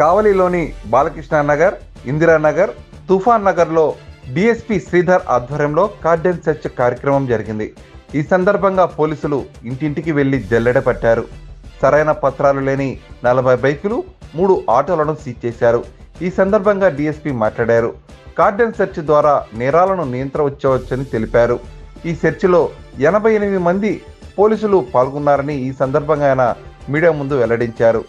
కావలిలోని బాలకృష్ణ నగర్ ఇందిరానగర్ తుఫాన్ నగర్లో డిఎస్పి శ్రీధర్ ఆధ్వర్యంలో కార్డెన్ సెర్చ్ కార్యక్రమం జరిగింది. ఈ సందర్భంగా పోలీసులు ఇంటింటికి వెళ్ళి జల్లెడ పట్టారు. సరైన పత్రాలు లేని నలభై బైకులు మూడు ఆటోలను సీజ్ చేశారు. ఈ సందర్భంగా డిఎస్పి మాట్లాడారు. కార్డెన్ సెర్చ్ ద్వారా నేరాలను నియంత్రించవచ్చని తెలిపారు. ఈ సెర్చ్లో ఎనభై ఎనిమిది మంది పోలీసులు పాల్గొన్నారని ఈ సందర్భంగా ఆయన మీడియా ముందు వెల్లడించారు.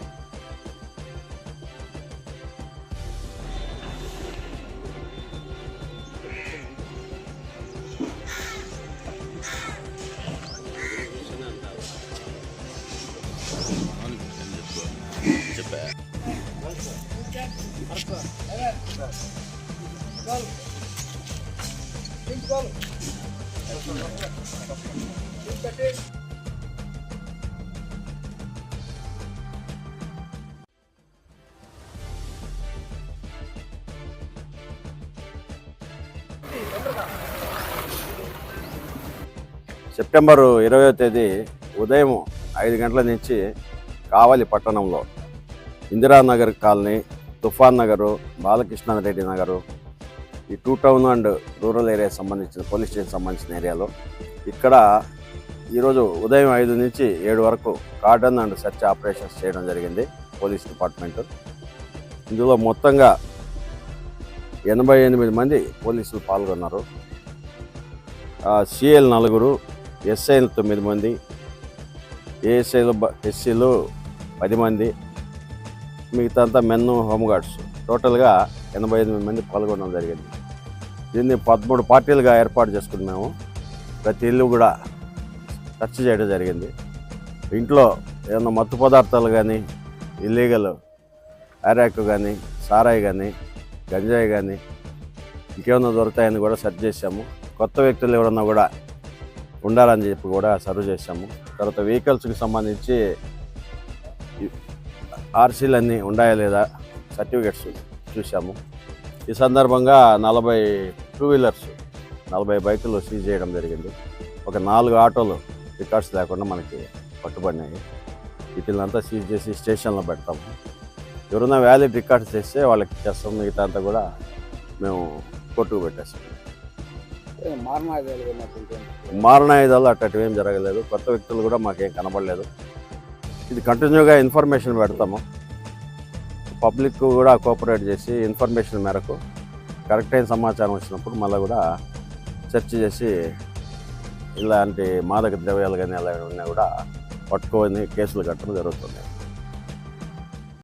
సెప్టెంబరు ఇరవయో తేదీ ఉదయం ఐదు గంటల నుంచి కావలి పట్టణంలో ఇందిరానగర్ కాలనీ తుఫాన్ నగరు బాలకృష్ణారెడ్డి నగరు ఈ two town and rural area సంబంధించిన పోలీస్ స్టేషన్ సంబంధించిన ఏరియాలో. ఇక్కడ ఈరోజు ఉదయం ఐదు నుంచి ఏడు వరకు కార్డన్ అండ్ సెర్చ్ ఆపరేషన్స్ చేయడం జరిగింది పోలీస్ డిపార్ట్మెంట్. ఇందులో మొత్తంగా ఎనభై ఎనిమిది మంది పోలీసులు పాల్గొన్నారు. సిఎల్ నలుగురు ఎస్ఐలు తొమ్మిది మంది ఏఎస్ఐలు ఎస్సీలు పది మంది మిగతా అంతా మెన్ హోంగార్డ్స్ టోటల్గా ఎనభై ఎనిమిది మంది పాల్గొనడం జరిగింది. దీన్ని పదమూడు పార్టీలుగా ఏర్పాటు చేసుకుని మేము ప్రతి ఇల్లు కూడా టచ్ చేయడం జరిగింది. ఇంట్లో ఏమైనా మత్తు పదార్థాలు కానీ ఇల్లీగల్ అరాక్ కానీ సారాయి కానీ గంజాయి కానీ ఇంకేమైనా దొరుకుతాయని కూడా సెర్చ్ చేశాము. కొత్త వ్యక్తులు ఎవరన్నా కూడా ఉండాలని చెప్పి కూడా సర్వ్ చేశాము. తర్వాత వెహికల్స్కి సంబంధించి ఆర్సీలు అన్నీ ఉన్నాయా లేదా సర్టిఫికెట్స్ చూసాము ఈ సందర్భంగా నలభై టూ వీలర్స్ నలభై బైకులు సీజ్ చేయడం జరిగింది. ఒక నాలుగు ఆటోలు రికార్డ్స్ లేకుండా మనకి పట్టుబడినాయి. వీటిలంతా సీజ్ చేసి స్టేషన్లో పెడతాము ఎవరైనా వ్యాలిడ్ రికార్డ్స్ చేస్తే వాళ్ళకి ఇచ్చేస్తాం మిగతా అంతా కూడా మేము కొట్టుకు పెట్టేస్తాం. మారణాయుధాలు అట్టటివి ఏం జరగలేదు. కొత్త వ్యక్తులు కూడా మాకేం కనబడలేదు. ఇది కంటిన్యూగా ఇన్ఫర్మేషన్ పెడతాము. పబ్లిక్ కూడా కోఆపరేట్ చేసి ఇన్ఫర్మేషన్ మేరకు కరెక్ట్ అయిన సమాచారం వచ్చినప్పుడు మళ్ళీ కూడా చర్చ చేసి ఇలాంటి మాదక ద్రవ్యాలు కానీ అలా ఉన్నా కూడా పట్టుకొని కేసులు కట్టడం జరుగుతుంది.